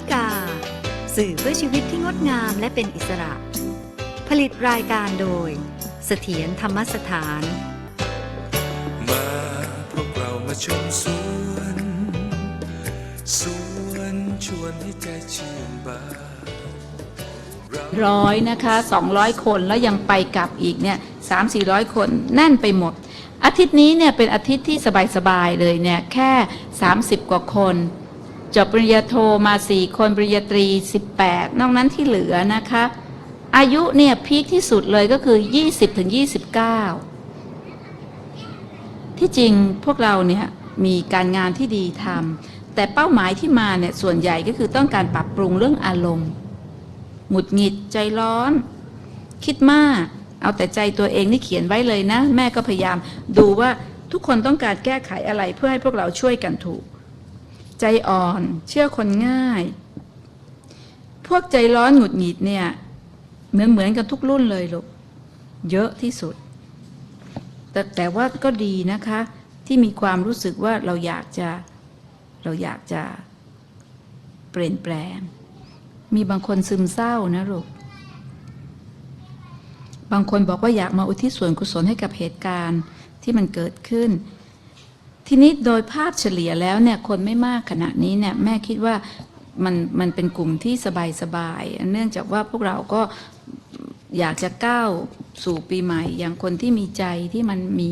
ิกา สื่อเพื่อชีวิตที่งดงามและเป็นอิสระ ผลิตรายการโดย เสถียรธรรมสถาน มาพวกเรามาชมสวน สวนชวนให้ใจชื่นบานร้อยนะคะ200 คนแล้วยังไปกลับอีกเนี่ยสามสี่ร้อยคนแน่นไปหมด อาทิตย์นี้เนี่ยเป็นอาทิตย์ที่สบายๆเลยเนี่ยแค่ 30 กว่าคน จบปริญญาโทมา4คนปริญญาตรี 18 นอกนั้นที่เหลือนะคะ อายุเนี่ยพีคที่สุดเลยก็คือ 20ถึง29 ที่จริงพวกเราเนี่ยมีการงานที่ดีทำแต่เป้าหมายที่มาเนี่ยส่วนใหญ่ก็คือต้องการปรับปรุงเรื่องอารมณ์หงุดหงิดใจร้อน คิดมาก เอาแต่ใจตัวเองนี่เขียนไว้เลยนะ แม่ก็พยายามดูว่าทุกคนต้องการแก้ไขอะไรเพื่อให้พวกเราช่วยกันถูก ใจอ่อน เชื่อคนง่าย พวกใจร้อนหงุดหงิดเนี่ย เหมือนเหมือนกันทุกรุ่นเลยลูก เยอะที่สุด แต่แต่ว่าก็ดีนะคะ ที่มีความรู้สึกว่าเราอยากจะ เราอยากจะเปลี่ยนแปลง มีบางคนซึมเศร้านะลูก บางคนบอกว่าอยากมาอุทิศส่วนกุศลให้กับเหตุการณ์ที่มันเกิดขึ้น ทีนี้โดยภาพเฉลี่ยแล้วเนี่ยคนไม่มากขณะนี้เนี่ยแม่คิดว่ามันมันเป็นกลุ่มที่สบายๆเนื่องจากว่าพวกเราก็อยากจะก้าวสู่ปีใหม่ อย่างคนที่มีใจที่มันมี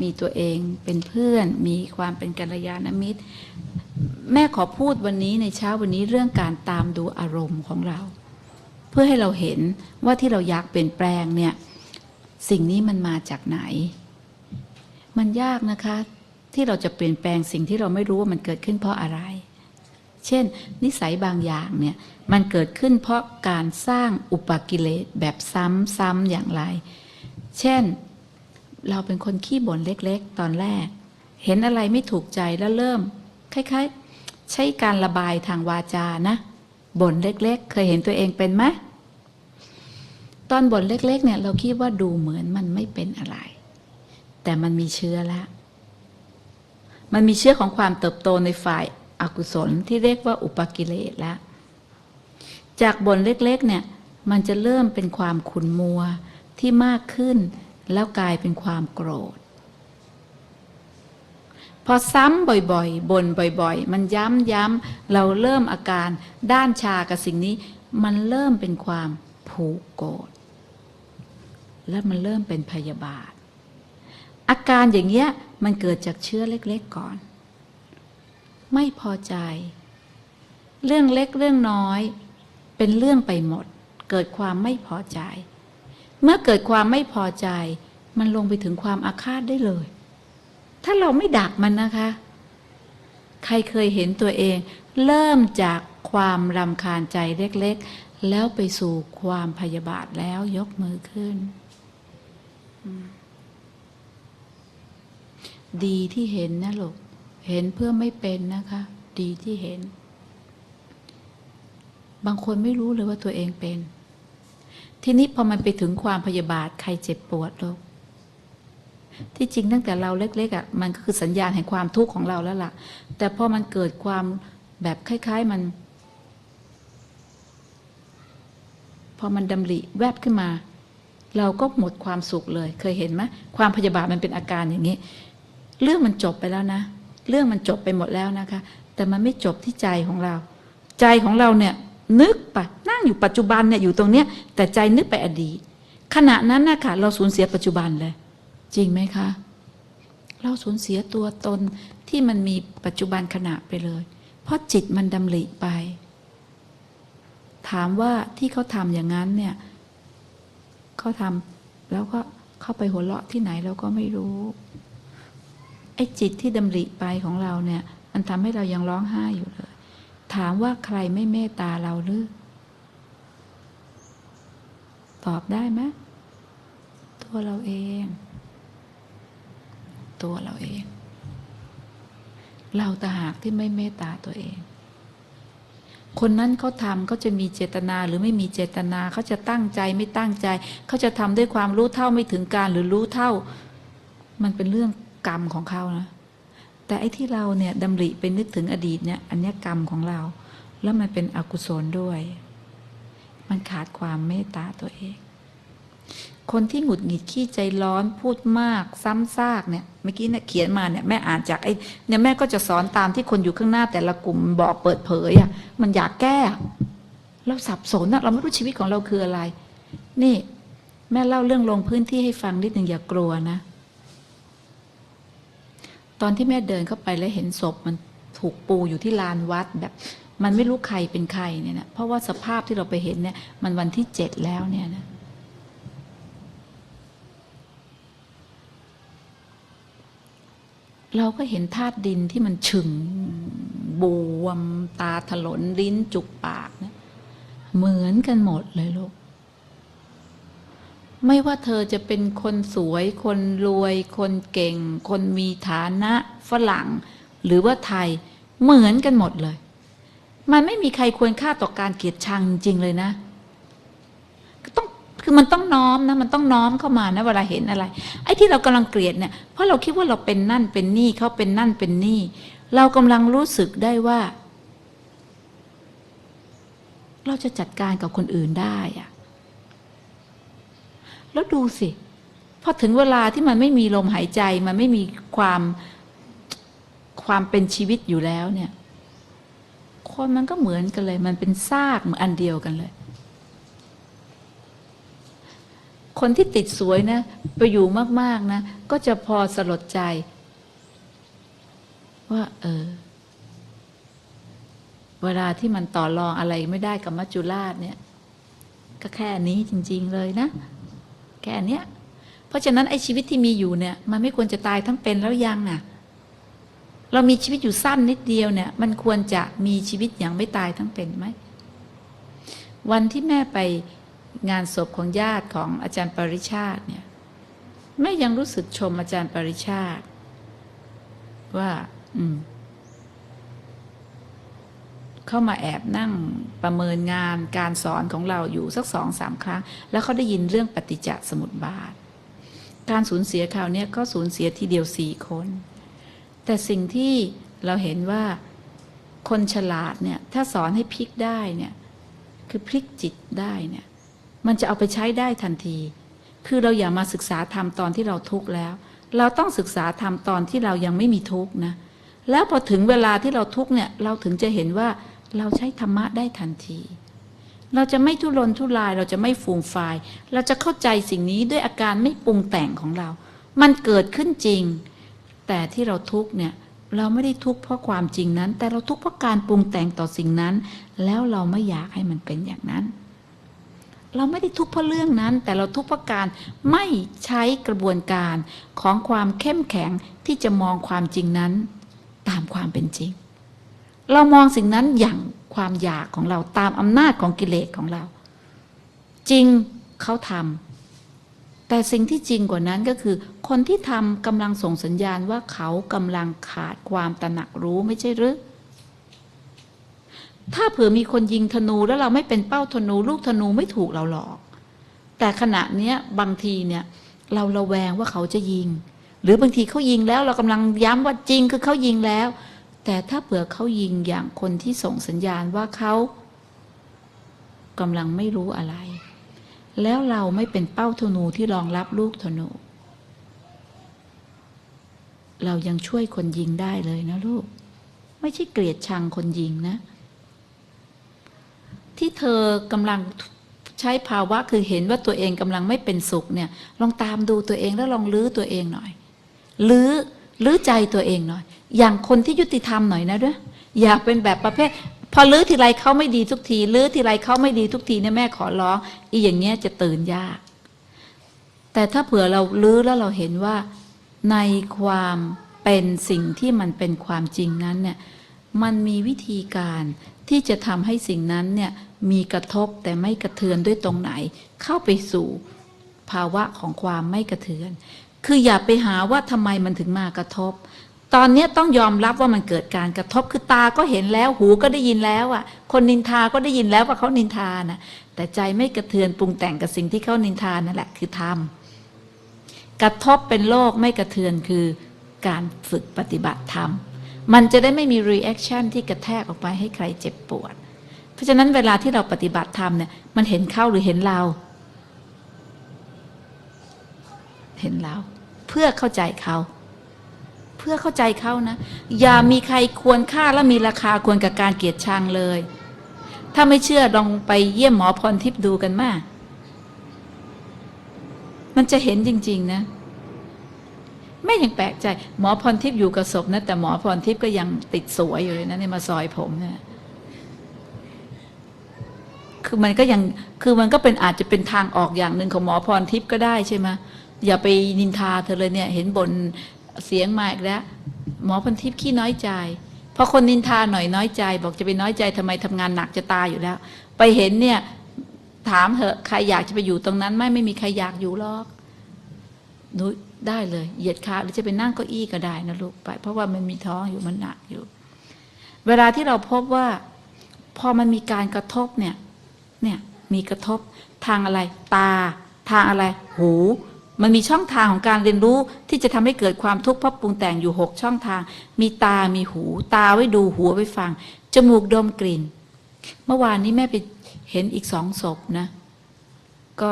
มีตัวเองเป็นเพื่อน มีความเป็นกัลยาณมิตร แม่ขอพูดวันนี้ในเช้าวันนี้เรื่องการตามดูอารมณ์ของเรา เพื่อให้เราเห็นว่าที่เราอยากเปลี่ยนแปลงเนี่ยสิ่งนี้มันมาจากไหน มันยากนะคะ ที่เราจะเปลี่ยนแปลงสิ่งที่เราไม่รู้ว่ามันเกิดขึ้นเพราะอะไร เช่น นิสัยบางอย่างเนี่ยมันเกิดขึ้นเพราะการสร้างอุปกิเลสแบบซ้ำๆอย่างไร เช่น เราเป็นคนขี้บ่นเล็กๆ ตอนแรก เห็นอะไรไม่ถูกใจแล้วเริ่มคล้ายๆ ใช้การระบายทางวาจานะบ่นเล็กๆ เคยเห็นตัวเองเป็นไหมตอนบ่นเล็กๆเนี่ยเราคิดว่าดูเหมือนมันไม่เป็นอะไร แต่มันมีเชื้อแล้ว มันมีเชื้อของความเติบโตในฝ่ายอากุศลที่เรียกว่าอุปกิเลสล้วจากบนเล็กๆเนี่ยมันจะเริ่มเป็นความขุนมัวที่มากขึ้น แล้วกลายเป็นความโกรธ พอซ้ำบ่อยๆบ่นบ่อยๆ มันย้ำย้ำเราเริ่มอาการด้านชากับสิ่งนี้ มันเริ่มเป็นความผูกโกรธและมันเริ่มเป็นพยาบาท อาการอย่างเงี้ยมันเกิดจากเชื้อเล็ก ๆก่อน ไม่พอใจ เรื่องเล็กเรื่องน้อย เป็นเรื่องไปหมด เกิดความไม่พอใจ เมื่อเกิดความไม่พอใจ มันลงไปถึงความอาฆาตได้เลย ถ้าเราไม่ดักมันนะคะ ใครเคยเห็นตัวเอง เริ่มจากความรำคาญใจเล็ก ๆ แล้วไปสู่ความพยาบาทแล้วยกมือขึ้น ดีที่เห็นนะลูกเห็นเพื่อไม่เป็นนะคะ ดีที่เห็น บางคนไม่รู้เลยว่าตัวเองเป็น ทีนี้พอมันไปถึงความพยาบาทใครเจ็บปวดลูกที่จริงตั้งแต่เราเล็กๆอะมันก็คือสัญญาณแห่งความทุกข์ของเราแล้วล่ะ แต่พอมันเกิดความแบบคล้าย ๆมัน พอมันดำริแวบขึ้นมา เราก็หมดความสุขเลย เคยเห็นไหมความพยาบาทมันเป็นอาการอย่างนี้ เรื่องมันจบไปแล้วนะ เรื่องมันจบไปหมดแล้วนะคะ แต่มันไม่จบที่ใจของเรา ใจของเราเนี่ยนึกไปนั่งอยู่ปัจจุบันเนี่ยอยู่ตรงเนี้ยแต่ใจนึกไปอดีตขณะนั้นนะคะเราสูญเสียปัจจุบันเลย จริงไหมคะ เราสูญเสียตัวตนที่มันมีปัจจุบันขณะไปเลย เพราะจิตมันดำริไป ถามว่าที่เขาทำอย่างนั้นเนี่ยเขาทำแล้วก็เข้าไปหัวเราะที่ไหนเราก็ไม่รู้ ไอ้จิตที่ดำริไปของเราเนี่ย มันทำให้เรายังร้องไห้อยู่เลย ถามว่าใครไม่เมตตาเราหรือตอบได้ไหมตัวเราเอง ตัวเราเอง เราตาหากที่ไม่เมตตาตัวเอง คนนั้นเขาทำเขาจะมีเจตนาหรือไม่มีเจตนาเขาจะตั้งใจไม่ตั้งใจเขาจะทำด้วยความรู้เท่าไม่ถึงการหรือรู้เท่า มันเป็นเรื่อง กรรมของเขานะ แต่ไอ้ที่เราเนี่ยดำริไปนึกถึงอดีตเนี่ยอันนี้กรรมของเรา แล้วมันเป็นอกุศลด้วย มันขาดความเมตตาตัวเอง คนที่หงุดหงิดขี้ใจร้อนพูดมาก ซ้ำซากเนี่ยเมื่อกี้เนี่ยเขียนมาเนี่ยแม่อ่านจากไอ้เนี่ยแม่ก็จะสอนตามที่คนอยู่ข้างหน้า แต่ละกลุ่มบอกเปิดเผยอะมันอยากแก้เราสับสนอะเราไม่รู้ชีวิตของเราคืออะไร นี่ แม่เล่าเรื่องลงพื้นที่ให้ฟังนิดหนึ่งอย่ากลัวนะ ตอนที่แม่เดินเข้าไปแล้วเห็นศพมันถูกปูอยู่ที่ลานวัดแบบ มันไม่รู้ใครเป็นใครเนี่ยนะเพราะว่าสภาพที่เราไปเห็นเนี่ย มันวันที่เจ็ดแล้วเนี่ยนะเราก็เห็นธาตุดินที่มันฉึงบวม ตาถลนลิ้นจุกปากนะเหมือนกันหมดเลยลูก ไม่ว่าเธอจะเป็นคนสวย คนรวย คนเก่ง คนมีฐานะ ฝรั่ง หรือว่าไทยเหมือนกันหมดเลย มันไม่มีใครควรค่าต่อการเกลียดชังจริงเลยนะต้องคือมันต้องน้อมนะมันต้องน้อมเข้ามานะเวลาเห็นอะไร ไอ้ที่เรากำลังเกลียดเนี่ยเพราะเราคิดว่าเราเป็นนั่นเป็นนี่เขาเป็นนั่นเป็นนี่ เรากำลังรู้สึกได้ว่า เราจะจัดการกับคนอื่นได้อะ แล้วดูสิพอถึงเวลาที่มันไม่มีลมหายใจ มันไม่มีความความเป็นชีวิตอยู่แล้วเนี่ย คนมันก็เหมือนกันเลย มันเป็นซากเหมือนอันเดียวกันเลย คนที่ติดสวยนะไปอยู่มาก ๆ นะ ก็จะพอสลดใจ ว่า เออ เวลาที่มันต่อรองอะไรไม่ได้กับมัจจุราชเนี่ย ก็แค่นี้จริง ๆ เลยนะ แค่เนี้ยเพราะฉะนั้นไอ้ชีวิตที่มีอยู่เนี่ย มันไม่ควรจะตายทั้งเป็นแล้วยังน่ะ เรามีชีวิตอยู่สั้นนิดเดียวเนี่ย มันควรจะมีชีวิตอย่างไม่ตายทั้งเป็นไหมวันที่แม่ไปงานศพของญาติของอาจารย์ปริชาติเนี่ยแม่ยังรู้สึกชมอาจารย์ปริชาติว่า อืม เข้ามาแอบนั่งประเมินงานการสอนของเราอยู่สักสองสามครั้ง แล้วเขาได้ยินเรื่องปฏิจจสมุปบาท การสูญเสียคราวนี้ก็สูญเสียทีเดียวสี่คน แต่สิ่งที่เราเห็นว่าคนฉลาดเนี่ยถ้าสอนให้พลิกได้เนี่ยคือพลิกจิตได้เนี่ยมันจะเอาไปใช้ได้ทันที คือเราอย่ามาศึกษาธรรมตอนที่เราทุกข์แล้ว เราต้องศึกษาธรรมตอนที่เรายังไม่มีทุกข์นะแล้วพอถึงเวลาที่เราทุกข์เนี่ยเราถึงจะเห็นว่า เราใช้ธรรมะได้ทันที เราจะไม่ทุรนทุรายเราจะไม่ฟูมฟาย เราจะเข้าใจสิ่งนี้ด้วยอาการไม่ปรุงแต่งของเรา มันเกิดขึ้นจริง แต่ที่เราทุกข์เนี่ยเราไม่ได้ทุกข์เพราะความจริงนั้น แต่เราทุกข์เพราะการปรุงแต่งต่อสิ่งนั้น แล้วเราไม่อยากให้มันเป็นอย่างนั้น เราไม่ได้ทุกข์เพราะเรื่องนั้น แต่เราทุกข์เพราะการไม่ใช้กระบวนการของความเข้มแข็งที่จะมองความจริงนั้น ตามความเป็นจริง เรามองสิ่งนั้นอย่างความอยากของเราตามอำนาจของกิเลสของเรา จริงเขาทำแต่สิ่งที่จริงกว่านั้นก็คือ คนที่ทำกำลังส่งสัญญาณว่าเขากำลังขาดความตระหนักรู้ไม่ใช่หรือถ้าเผื่อมีคนยิงธนูแล้วเราไม่เป็นเป้าธนู ลูกธนูไม่ถูกเราหรอก แต่ขณะเนี้ยบางทีเนี่ย เราระแวงว่าเขาจะยิง หรือบางทีเขายิงแล้วเรากำลังย้ำว่าจริงคือเขายิงแล้ว แต่ถ้าเผื่อเขายิงอย่างคนที่ส่งสัญญาณว่าเขากำลังไม่รู้อะไร แล้วเราไม่เป็นเป้าธนูที่รองรับลูกธนู เรายังช่วยคนยิงได้เลยนะลูก ไม่ใช่เกลียดชังคนยิงนะ ที่เธอกำลังใช้ภาวะคือเห็นว่าตัวเองกำลังไม่เป็นสุขเนี่ย ลองตามดูตัวเองแล้วลองลื้อตัวเองหน่อย ลื้อ ลื้อใจตัวเองหน่อย อย่างคนที่ยุติธรรมหน่อยนะด้วยอย่าเป็นแบบประเภท พอลื้อทีไรเขาไม่ดีทุกทีลื้อทีไรเขาไม่ดีทุกทีเนี่ยแม่ขอร้อง อีอย่างเงี้ยจะตื่นยาก แต่ถ้าเผื่อเราลื้อแล้วเราเห็นว่า ในความเป็นสิ่งที่มันเป็นความจริงนั้นเนี่ยมันมีวิธีการที่จะทำให้สิ่งนั้นเนี่ยมีกระทบแต่ไม่กระเทือนด้วยตรงไหน เข้าไปสู่ภาวะของความไม่กระเทือน คืออย่าไปหาว่าทำไมมันถึงมากระทบ ตอนนี้ต้องยอมรับว่ามันเกิดการกระทบคือตาก็เห็นแล้วหูก็ได้ยินแล้วอะ คนนินทาก็ได้ยินแล้วว่าเขานินทานะแต่ใจไม่กระเทือนปรุงแต่งกับสิ่งที่เขานินทานั่นแหละคือธรรมกระทบเป็นโลกไม่กระเทือนคือการฝึกปฏิบัติธรรมมันจะได้ไม่มีรีแอคชั่นที่กระแทกออกไปให้ใครเจ็บปวด เพราะฉะนั้นเวลาที่เราปฏิบัติธรรมเนี่ยมันเห็นเขาหรือเห็นเรา เห็นเรา เพื่อเข้าใจเขาเพื่อเข้าใจเขานะ อย่ามีใครควรค่าและมีราคาควรกับการเกลียดชังเลย ถ้าไม่เชื่อลองไปเยี่ยมหมอพรทิพย์ดูกันมามันจะเห็นจริง ๆ นะแม่ยังแปลกใจ หมอพรทิพย์อยู่กับศพนะ แต่หมอพรทิพย์ก็ยังติดสวยอยู่เลยนะเนี่ยมาซอยผมเนี่ยคือมันก็ยังคือมันก็เป็นอาจจะเป็นทางออกอย่างหนึ่งของหมอพรทิพย์ก็ได้ใช่ไหม อย่าไปนินทาเธอเลยเนี่ย เห็นบนเสียงมาอีกแล้ว หมอพรทิพย์ขี้น้อยใจพอคนนินทาหน่อยน้อยใจ บอกจะไปน้อยใจทำไมทำงานหนักจะตายอยู่แล้ว ไปเห็นเนี่ย ถามเหอะใครอยากจะไปอยู่ตรงนั้นไหม่ไม่มีใครอยากอยู่หรอกหนูได้เลย เหยียดขาหรือจะไปนั่งเก้าอี้ก็ได้นะลูกไป เพราะว่ามันมีท้องอยู่มันหนักอยู่ เวลาที่เราพบว่า พอมันมีการกระทบเนี่ย เนี่ยมีกระทบทางอะไร ตา ทางอะไร หู มันมีช่องทางของการเรียนรู้ที่จะทำให้เกิดความทุกข์เพราะปรุงแต่งอยู่หกช่องทาง มีตา มีหู ตาไว้ดูหัวไว้ฟัง จมูกดมกลิ่น เมื่อวานนี้แม่ไปเห็นอีกสองศพนะ ก็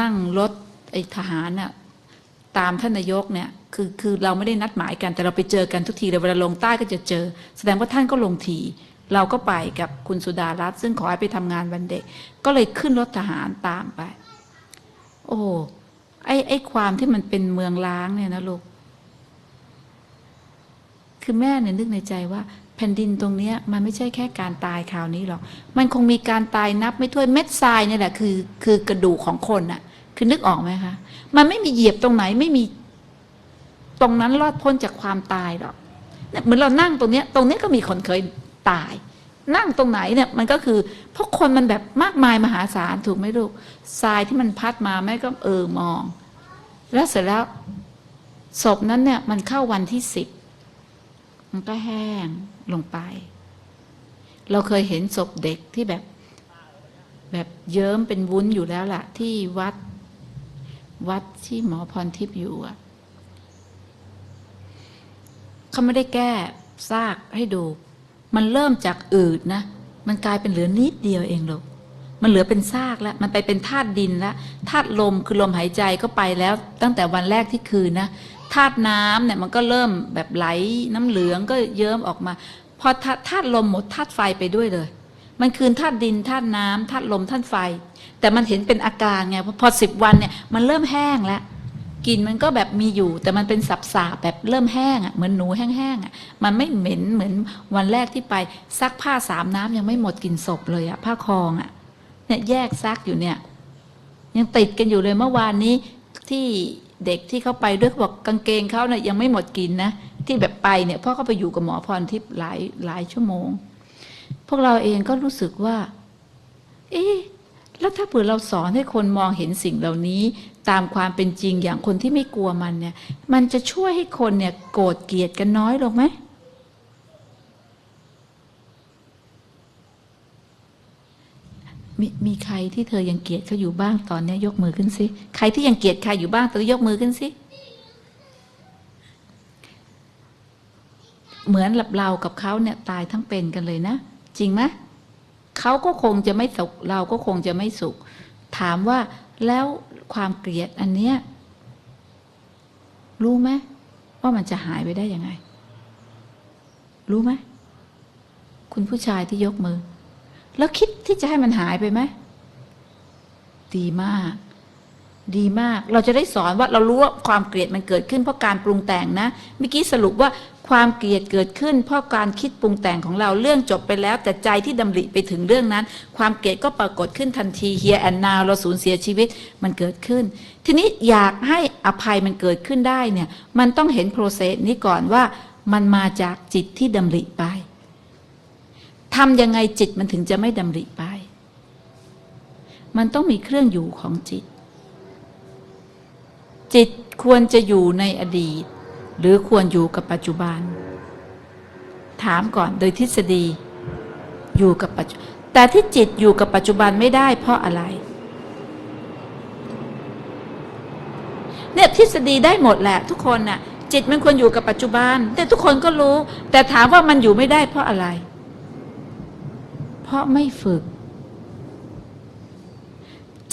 นั่งรถไอ้ทหารน่ะตามท่านนายกเนี่ยคือคือเราไม่ได้นัดหมายกัน แต่เราไปเจอกันทุกทีเลยเวลาลงใต้ก็จะเจอ แสดงว่าท่านก็ลงที เราก็ไปกับคุณสุดารัตน์ซึ่งขอให้ไปทำงานวันเด็ก ก็เลยขึ้นรถทหารตามไป โอ้ ไอ้ไอ้ความที่มันเป็นเมืองล้างเนี่ยนะลูก คือแม่เนี่ยนึกในใจว่า แผ่นดินตรงเนี้ย มันไม่ใช่แค่การตายคราวนี้หรอก มันคงมีการตายนับไม่ถ้วนเม็ดทรายเนี่ยแหละคือ คือกระดูกของคนน่ะคือนึกออกไหมคะ มันไม่มีเหยียบตรงไหนไม่มี ตรงนั้นรอดพ้นจากความตายหรอกเนี่ยเหมือนเรานั่งตรงเนี้ย ตรงเนี้ยก็มีคนเคยตาย นั่งตรงไหนเนี่ยมันก็คือเพราะคนมันแบบมากมายมหาศาลถูกไหมลูกทรายที่มันพัดมาแม่ก็เออมอง แล้วเสร็จแล้วศพนั้นเนี่ยมันเข้าวันที่สิบมันก็แห้งลงไป เราเคยเห็นศพเด็กที่แบบ แบบเยิ้มเป็นวุ้นอยู่แล้วล่ะ ที่วัดวัดที่หมอพรทิพย์อยู่อะเขาไม่ได้แก้ซากให้ดู มันเริ่มจากอืดนะ มันกลายเป็นเหลือนิดเดียวเองลูกมันเหลือเป็นซากแล้ว มันไปเป็นธาตุดินแล้วธาตุลมคือลมหายใจก็ไปแล้ว ตั้งแต่วันแรกที่คืนนะธาตุน้ำเนี่ยมันก็เริ่มแบบไหลน้ำเหลืองก็เยิ้มออกมา พอธาตุลมหมดธาตุไฟไปด้วยเลย มันคืนธาตุดินธาตุน้ำธาตุลมธาตุไฟ แต่มันเห็นเป็นอาการไงพอพอสิบวันเนี่ยมันเริ่มแห้งแล้ว กลิ่นมันก็แบบมีอยู่ แต่มันเป็นสับสาบแบบเริ่มแห้งอะเหมือนหนูแห้งๆอะมันไม่เหม็นเหมือนวันแรกที่ไปซักผ้าสามน้ำยังไม่หมดกลิ่นศพเลยอะผ้าคลองอะเนี่ยแยกซักอยู่เนี่ย ยังติดกันอยู่เลยเมื่อวานนี้ที่เด็กที่เขาไปด้วยเขาบอกกางเกงเขาเนี่ยยังไม่หมดกินนะที่แบบไปเนี่ยพ่อเขาไปอยู่กับหมอพรทิพย์หลายหลายชั่วโมง พวกเราเองก็รู้สึกว่า เอ๊ะ แล้วถ้าเผื่อเราสอนให้คนมองเห็นสิ่งเหล่านี้ ตามความเป็นจริงอย่างคนที่ไม่กลัวมันเนี่ย มันจะช่วยให้คนเนี่ยโกรธเกลียดกันน้อยลงไหมมีมีใครที่เธอยังเกลียดเขาอยู่บ้างตอนนี้ยกมือขึ้นสิใครที่ยังเกลียดใครอยู่บ้างตอนนี้ยกมือขึ้นสิเหมือนกับเรากับเขาเนี่ยตายทั้งเป็นกันเลยนะ จริงไหม เขาก็คงจะไม่สุข เราก็คงจะไม่สุข ถามว่าแล้วความเกลียดอันเนี้ยรู้ไหมว่ามันจะหายไปได้ยังไง รู้ไหมคุณผู้ชายที่ยกมือ แล้วคิดที่จะให้มันหายไปไหมดีมาก ดีมาก เราจะได้สอนว่าเรารู้ว่าความเกลียดมันเกิดขึ้นเพราะการปรุงแต่งนะเมื่อกี้สรุปว่า ความเกลียดเกิดขึ้นเพราะการคิดปรุงแต่งของเราเรื่องจบไปแล้ว แต่ใจที่ดำริไปถึงเรื่องนั้น ความเกลียดก็ปรากฏขึ้นทันที here and now เราสูญเสียชีวิตมันเกิดขึ้น ทีนี้อยากให้อภัยมันเกิดขึ้นได้เนี่ยมันต้องเห็นโปรเซสนี้ก่อนว่ามันมาจากจิตที่ดำริไปทำยังไงจิตมันถึงจะไม่ดำริไป มันต้องมีเครื่องอยู่ของจิต จิตควรจะอยู่ในอดีต หรือควรอยู่กับปัจจุบัน ถามก่อนโดยทฤษฎี อยู่กับปัจจุแต่ที่จิตอยู่กับปัจจุบันไม่ได้เพราะอะไร เนี่ยทฤษฎีได้หมดแหละ ทุกคนน่ะ จิตมันควรอยู่กับปัจจุบัน แต่ทุกคนก็รู้ แต่ถามว่ามันอยู่ไม่ได้เพราะอะไร เพราะไม่ฝึก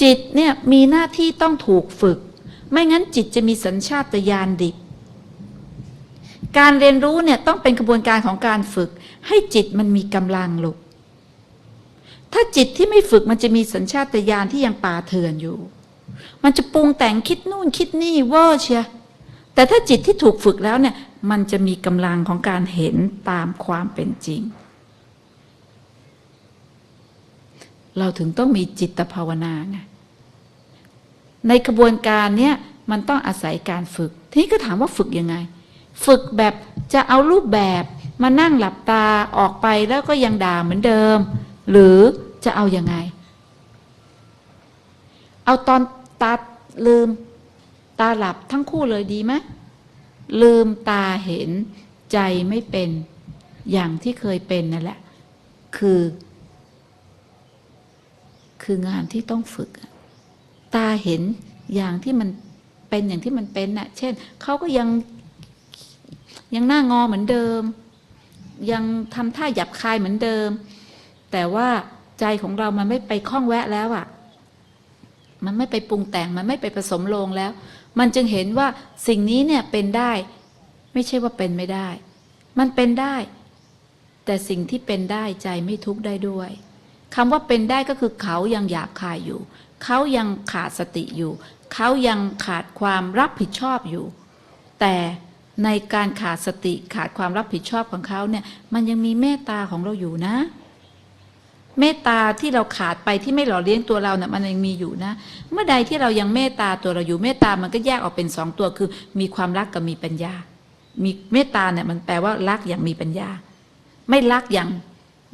จิตเนี่ยมีหน้าที่ต้องถูกฝึก ไม่งั้นจิตจะมีสัญชาตญาณดิบ การเรียนรู้เนี่ยต้องเป็นกระบวนการของการฝึก ให้จิตมันมีกำลังลูกถ้าจิตที่ไม่ฝึกมันจะมีสัญชาตญาณที่ยังป่าเถื่อนอยู่ มันจะปรุงแต่งคิดนู่นคิดนี่เวอร์เชียแต่ถ้าจิตที่ถูกฝึกแล้วเนี่ยมันจะมีกำลังของการเห็นตามความเป็นจริง เราถึงต้องมีจิตภาวนาไงในกระบวนการเนี้ยมันต้องอาศัยการฝึก ทีนี้ก็ถามว่าฝึกยังไง ฝึกแบบจะเอารูปแบบมานั่งหลับตาออกไปแล้วก็ยังด่าเหมือนเดิม หรือจะเอาอยัางไง เอาตอนตาลืม ตาหลับทั้งคู่เลยดีไหมลืมตาเห็นใจไม่เป็นอย่างที่เคยเป็นนั่นแหละ คือ คืองานที่ต้องฝึก ตาเห็นอย่างที่มันเป็นอย่างที่มันเป็นน่ะ เช่น เขาก็ยัง ยังหน้างอเหมือนเดิม ยังทำท่าหยับคายเหมือนเดิม แต่ว่าใจของเรามันไม่ไปคล้องแวะแล้วอะ่ะ มันไม่ไปปรุงแต่งมันไม่ไปผสมโลงแล้ว มันจึงเห็นว่าสิ่งนี้เนี่ยเป็นได้ ไม่ใช่ว่าเป็นไม่ได้ มันเป็นได้ แต่สิ่งที่เป็นได้ใจไม่ทุกข์ได้ด้วยคำว่าเป็นได้ก็คือเขายังหยาบคายอยู่ เขายังขาดสติอยู่ เขายังขาดความรับผิดชอบอยู่ แต่ ในการขาดสติขาดความรับผิดชอบของเขาเนี่ย มันยังมีเมตตาของเราอยู่นะ เมตตาที่เราขาดไปที่ไม่หล่อเลี้ยงตัวเราเนี่ยมันยังมีอยู่นะ เมื่อใดที่เรายังเมตตาตัวเราอยู่เมตตามันก็แยกออกเป็นสองตัวคือ มีความรักกับมีปัญญา มีเมตตาเนี่ยมันแปลว่ารักอย่างมีปัญญา ไม่รักอย่าง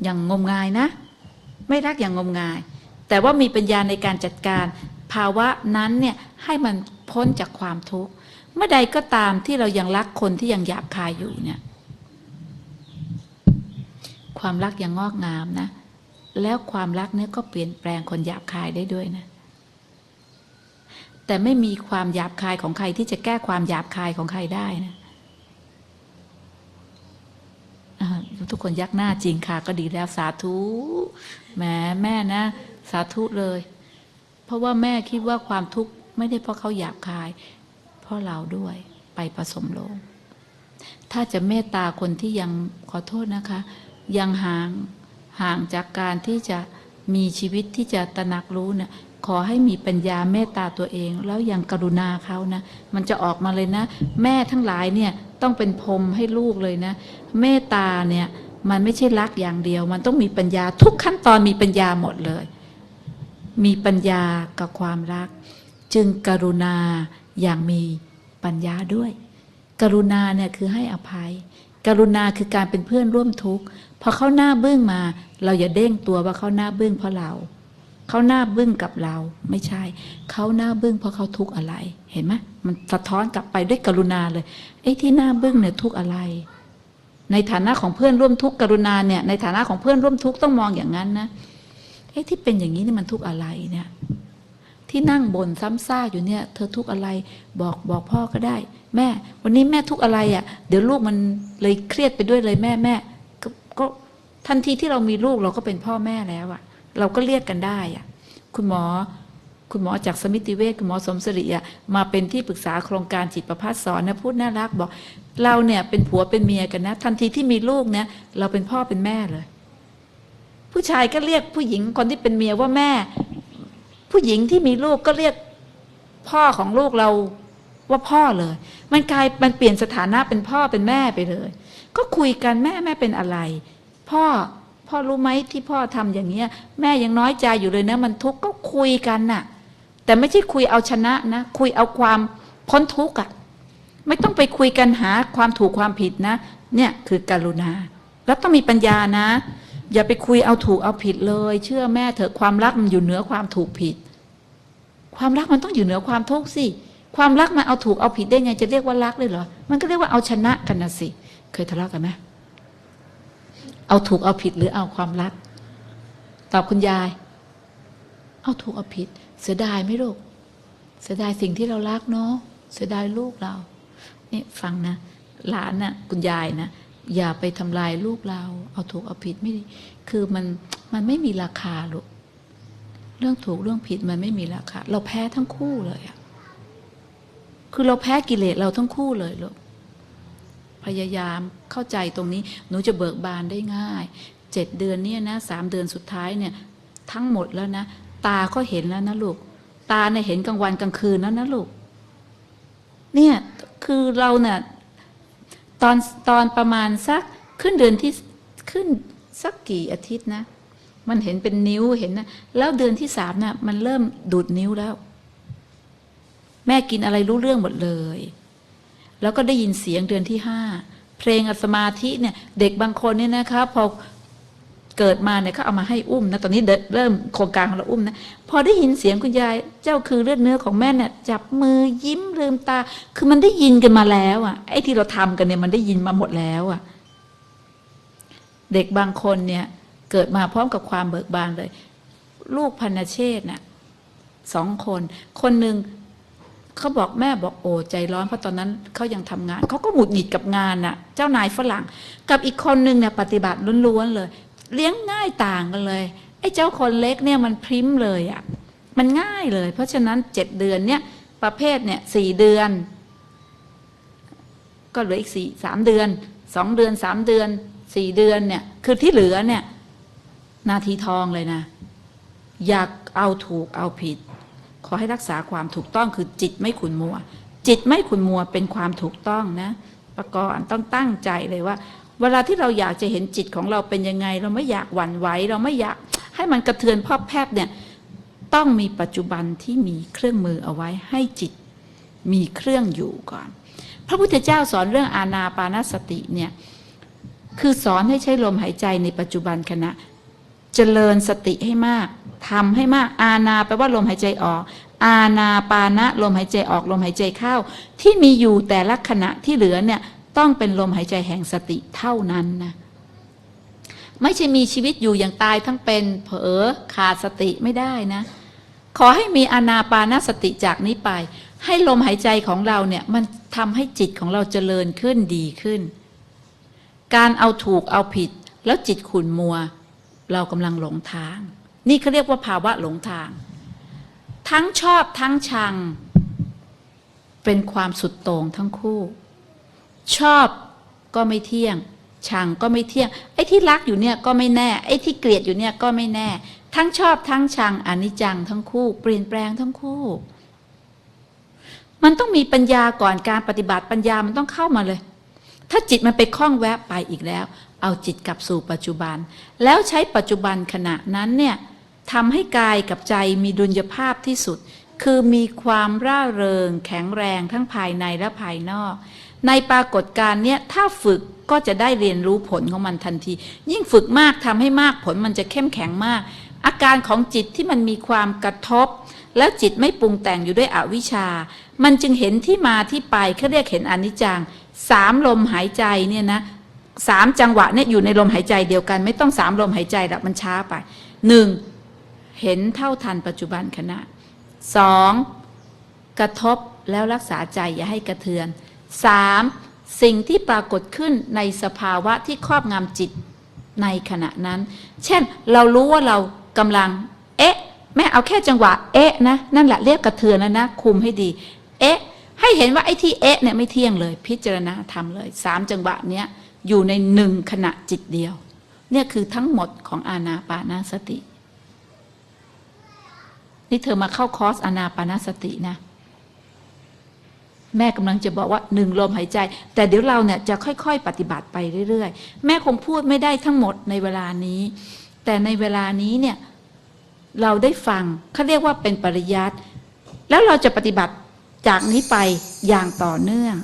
อย่างงมงายนะ ไม่รักอย่างงมงาย แต่ว่ามีปัญญาในการจัดการ ภาวะนั้นเนี่ยให้มันพ้นจากความทุกข์ เมื่อใดก็ตามที่เรายังรักคนที่ยังหยาบคายอยู่เนี่ย ความรักยังงอกงามนะ แล้วความรักเนี่ยก็เปลี่ยนแปลงคนหยาบคายได้ด้วยนะ แต่ไม่มีความหยาบคายของใครที่จะแก้ความหยาบคายของใครได้นะทุกคนยักหน้าจริงค่ะ ก็ดีแล้วสาธุแหมแม่นะ สาธุเลย เพราะว่าแม่คิดว่าความทุกข์ไม่ได้เพราะเขาหยาบคาย พราะเราด้วยไปผสมโลง ถ้าจะเมตตาคนที่ยังขอโทษนะคะ ยังห่างห่างจากการที่จะมีชีวิตที่จะตระหนักรู้เนี่ยขอให้มีปัญญาเมตตาตัวเอง แล้วยังกรุณาเขานะมันจะออกมาเลยนะ แม่ทั้งหลายเนี่ยต้องเป็นพรมให้ลูกเลยนะ เมตตาเนี่ยมันไม่ใช่รักอย่างเดียว มันต้องมีปัญญาทุกขั้นตอนมีปัญญาหมดเลย มีปัญญากับความรัก จึงกรุณา อย่างมีปัญญาด้วย กรุณาเนี่ยคือให้อภัย กรุณาคือการเป็นเพื่อนร่วมทุกข์พอเขาหน้าบึ้งมา เราอย่าเด้งตัวว่าเขาหน้าบึ้งเพราะเราเขาหน้าบึ้งกับเราไม่ใช่ เขาหน้าบึ้งเพราะเขาทุกข์อะไร เห็นไหมมันสะท้อนกลับไปด้วยกรุณาเลยไอ้ที่หน้าบึ้งเนี่ยทุกข์อะไร ในฐานะของเพื่อนร่วมทุกข์กรุณาเนี่ยในฐานะของเพื่อนร่วมทุกข์ต้องมองอย่างนั้นนะไอ้ที่เป็นอย่างนี้นี่มันทุกข์อะไรเนี่ย ที่นั่งบ่นซ้ำซากอยู่เนี่ย เธอทุกอะไรบอกบอกพ่อก็ได้ แม่ วันนี้แม่ทุกอะไรอะ่ะ เดี๋ยวลูกมันเลยเครียดไปด้วยเลยแม่แม่กก็ทันทีที่เรามีลูกเราก็เป็นพ่อแม่แล้วอะ่ะ เราก็เรียกกันได้อะ่ะ คุณหมอ คุณหมอจากสมิติเวชคุณหมอสมศรีอะมาเป็นที่ปรึกษาโครงการจิตประพัฒสอนนะพูดน่ารักบอก เราเนี่ยเป็นผัวเป็นเมียกันนะ ทันทีที่มีลูกเนี่ย เราเป็นพ่อเป็นแม่เลยผู้ชายก็เรียกผู้หญิงคนที่เป็นเมียว่าแม่ ผู้หญิงที่มีลูกก็เรียกพ่อของลูกเราว่าพ่อเลย มันกลายมันเปลี่ยนสถานะเป็นพ่อเป็นแม่ไปเลย ก็คุยกันแม่แม่เป็นอะไร พ่อพ่อรู้ไหมที่พ่อทำอย่างเงี้ย แม่ยังน้อยใจอยู่เลยนะ มันทุกข์ก็คุยกันน่ะ แต่ไม่ใช่คุยเอาชนะนะ คุยเอาความพ้นทุกข์อะไม่ต้องไปคุยกันหาความถูกความผิดนะ เนี่ยคือการุณา แล้วต้องมีปัญญานะ อย่าไปคุยเอาถูกเอาผิดเลย เชื่อแม่เถอะความรักมันอยู่เหนือความถูกผิด ความรักมันต้องอยู่เหนือความทุกข์สิความรักมันเอาถูกเอาผิดได้ไง จะเรียกว่ารักเลยเหรอมันก็เรียกว่าเอาชนะกันนะสิ เคยทะเลาะกันไหมเอาถูกเอาผิดหรือเอาความรัก ตอบคุณยาย เอาถูกเอาผิด เสียดายไหมลูกเสียดายสิ่งที่เรารักเนาะเสียดายลูกเรานี่ฟังนะหลานนะ่ะ คุณยายนะ อย่าไปทำลายลูกเรา เอาถูกเอาผิดไม่ดีคือมันมันไม่มีราคาลูกเรื่องถูกเรื่องผิดมันไม่มีราคาเราแพ้ทั้งคู่เลยอะคือเราแพ้กิเลสเราทั้งคู่เลยลูกพยายามเข้าใจตรงนี้ หนูจะเบิกบานได้ง่ายเจ็ดเดือนเนี่ยนะสามเดือนสุดท้ายเนี่ย ทั้งหมดแล้วนะ ตาก็เห็นแล้วนะลูก ตาเนี่ยเห็นกลางวันกลางคืนแล้วนะลูก เนี่ยคือเราเนี่ย ตอนตอนประมาณสักขึ้นเดือนที่ขึ้นสักกี่อาทิตย์นะ มันเห็นเป็นนิ้วเห็นนะแล้วเดือนที่สามน่ะมันเริ่มดูดนิ้วแล้ว แม่กินอะไรรู้เรื่องหมดเลย แล้วก็ได้ยินเสียงเดือนที่ห้าเพลงอัสมาธิเนี่ย เด็กบางคนเนี่ยนะคะพอ เกิดมาเนี่ยเขาเอามาให้อุ้มนะตอนนี้เริ่มโครงการของเราอุ้มนะพอได้ยินเสียงคุณยายเจ้าคือเลือดเนื้อของแม่เนี่ยจับมือยิ้มลืมตา คือมันได้ยินกันมาแล้วอะไอ้ที่เราทำกันเนี่ยมันได้ยินมาหมดแล้วอะเด็กบางคนเนี่ยเกิดมาพร้อมกับความเบิกบานเลย ลูกพันเชษน่ะสองคน คนหนึ่งเขาบอกแม่บอกโอ้ใจร้อนเพราะตอนนั้นเขายังทำงานเขาก็หงุดหงิดกับงานน่ะ เจ้านายฝรั่ง กับอีกคนหนึ่งเนี่ยปฏิบัติล้วนๆเลย เลี้ยงง่ายต่างกันเลย ไอ้เจ้าคนเล็กเนี่ยมันพริ้มเลยอะ่ะมันง่ายเลย เพราะฉะนั้นเจ็ดเดือนเนี่ยประเภทเนี่ยสี่เดือน ก็เหลืออีกสี่สามเดือนสองเดือนสามเดือนสี่เดือนเนี่ยคือที่เหลือเนี่ยนาทีทองเลยนะ อยากเอาถูกเอาผิด ขอให้รักษาความถูกต้องคือจิตไม่ขุนมัว จิตไม่ขุนมัวเป็นความถูกต้องนะ ประกอบต้องตั้งใจเลยว่า เวลาที่เราอยากจะเห็นจิตของเราเป็นยังไง เราไม่อยากหวั่นไหวเราไม่อยากให้มันกระเทือนพ่อแพบเนี่ยต้องมีปัจจุบันที่มีเครื่องมือเอาไว้ให้จิตมีเครื่องอยู่ก่อน พระพุทธเจ้าสอนเรื่องอาณาปานสติเนี่ยคือสอนให้ใช้ลมหายใจในปัจจุบันขณะเจริญสติให้มากทำให้มากอาณาแปลว่าลมหายใจออก อาณาปานะลมหายใจออกลมหายใจเข้า ที่มีอยู่แต่ละขณะที่เหลือเนี่ย ต้องเป็นลมหายใจแห่งสติเท่านั้นนะไม่ใช่มีชีวิตอยู่อย่างตายทั้งเป็นเผลอขาดสติไม่ได้นะ ขอให้มีอนาปานสติจากนี้ไป ให้ลมหายใจของเราเนี่ยมันทำให้จิตของเราเจริญขึ้นดีขึ้น การเอาถูกเอาผิด แล้วจิตขุ่นมัว เรากำลังหลงทาง นี่เขาเรียกว่าภาวะหลงทาง ทั้งชอบทั้งชัง เป็นความสุดโต่งทั้งคู่ ชอบก็ไม่เที่ยง ชังก็ไม่เที่ยง ไอ้ที่รักอยู่เนี่ยก็ไม่แน่ ไอ้ที่เกลียดอยู่เนี่ยก็ไม่แน่ ทั้งชอบทั้งชังอนิจจังทั้งคู่ เปลี่ยนแปลงทั้งคู่ มันต้องมีปัญญาก่อนการปฏิบัติปัญญามันต้องเข้ามาเลย ถ้าจิตมันไปคล้องแวะไปอีกแล้ว เอาจิตกลับสู่ปัจจุบัน แล้วใช้ปัจจุบันขณะนั้นเนี่ยทำให้กายกับใจมีดุลยภาพที่สุด คือมีความร่าเริง แข็งแรงทั้งภายในและภายนอก ในปรากฏการณ์เนี่ยถ้าฝึกก็จะได้เรียนรู้ผลของมันทันที ยิ่งฝึกมากทำให้มากผลมันจะเข้มแข็งมาก อาการของจิตที่มันมีความกระทบ แล้วจิตไม่ปรุงแต่งอยู่ด้วยอวิชชา มันจึงเห็นที่มาที่ไปเขาเรียกเห็นอนิจจังสามลมหายใจเนี่ยนะสามจังหวะเนี่ยอยู่ในลมหายใจเดียวกัน ไม่ต้องสามลมหายใจหรอกมันช้าไปหนึ่งเห็นเท่าทันปัจจุบันขณะสองกระทบแล้วรักษาใจอย่าให้กระเทือน สามสิ่งที่ปรากฏขึ้นในสภาวะที่ครอบงำจิตในขณะนั้น เช่น เรารู้ว่าเรากำลัง เอ๊ะ แม่เอาแค่จังหวะ เอ๊ะนะ นั่นแหละเรียกกระเทือนแล้วนะ คุมให้ดี เอ๊ะ ให้เห็นว่าไอ้ที่เอ๊ะเนี่ยไม่เที่ยงเลย พิจารณาทำเลยสามจังหวะเนี้ยอยู่ในหนึ่งขณะจิตเดียว เนี่ยคือทั้งหมดของอาณาปานาสติ นี่เธอมาเข้าคอร์สอาณาปานาสตินะ แม่กำลังจะบอกว่าหนึ่งลมหายใจ แต่เดี๋ยวเราเนี่ยจะค่อยๆ ปฏิบัติไปเรื่อยๆ แม่คงพูดไม่ได้ทั้งหมดในเวลานี้ แต่ในเวลานี้เนี่ยเราได้ฟังเขาเรียกว่าเป็นปริยัติแล้วเราจะปฏิบัติจากนี้ไปอย่างต่อเนื่อง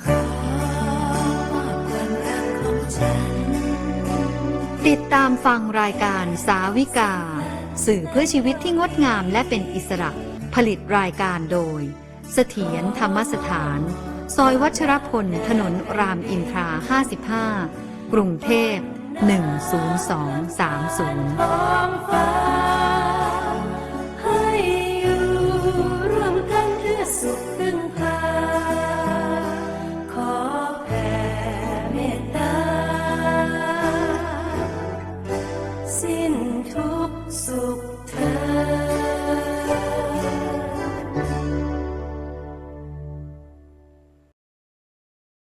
ติดตามฟังรายการสาวิกา สื่อเพื่อชีวิตที่งดงามและเป็นอิสระผลิตรายการโดย เสถียรธรรมสถาน ซอยวัชรพล ถนนรามอินทรา 55 กรุงเทพ 10230